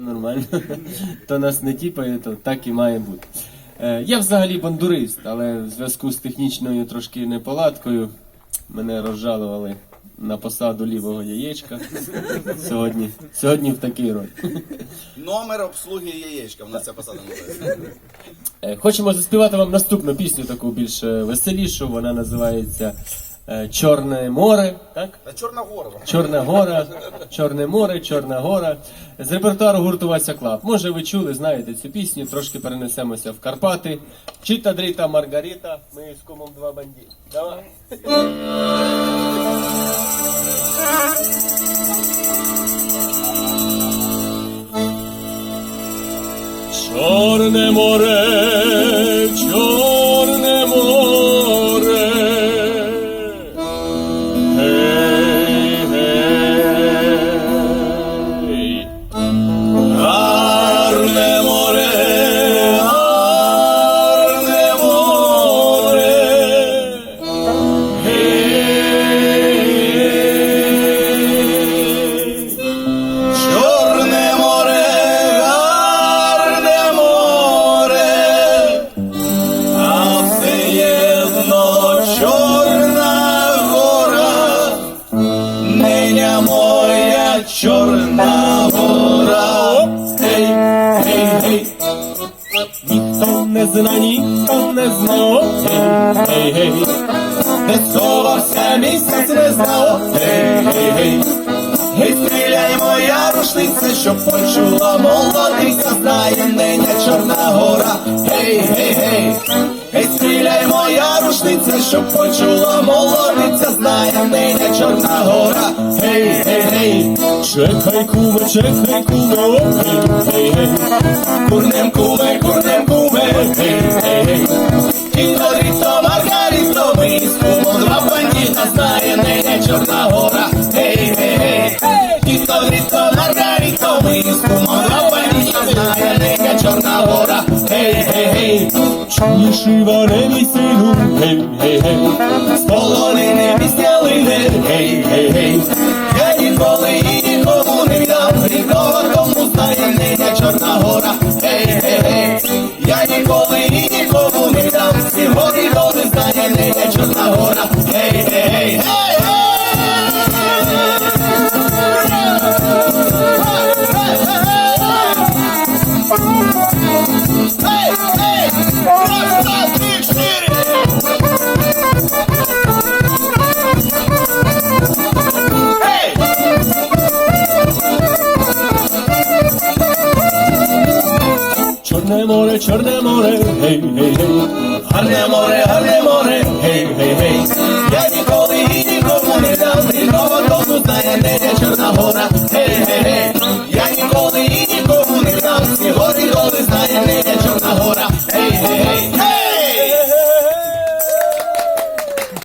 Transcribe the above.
Нормально. То нас не тіпає, то так і має бути. Е, Я взагалі бандурист, але в зв'язку з технічною трошки неполадкою мене розжалували на посаду лівого яєчка. Сьогодні, сьогодні в такий роль. Номер обслуги яєчка, вона ця посада називається. Е, Хочемо заспівати вам наступну пісню, таку більш е, веселішу. Вона називається Чорне море. Так? Чорна гора. Чорна гора, Чорне море, Чорна гора. З репертуару гурту Вася Клаб. Може, ви чули, знаєте цю пісню, трошки перенесемося в Карпати. Чита Дріта Маргарита, ми з кумом два бандіти. Давай. Чорне море, Чорна гора. Гей, гей. Ніхто не зна, ніхто не знав. Гей, гей, гей. Де сховався місяць не знав. Гей, гей, гей. Гей, стріляй, моя рушниця, щоб почула молодиця, знає неня Чорна гора. Гей, гей, гей. Гей, стріляй, моя рушниця, щоб почула молодиця, знає неня Чорна гора. Гей. Чекай, куме, чекай, куме, о, гей, гей. Курнем куме, курнем куме, гей, гей, гей. Тіто, ріто, Маргаріто, ми з два бандіта, знає неня Чорна гора. Гей, гей, гей. Тіто, ріто, Маргаріто, ми з два бандіта, знає неня Чорна гора. Гей, гей, гей. Чуєш, і варені сину, гей, гей, гей. З полонини піснялини, гей, гей, гей. Чорне море, чорне море, гей, гей, гей. Гарне море, гарне море, гей, гей, гей. Я ніколи і нікому не дам рідного дому, знає неня Чорна гора. Гей,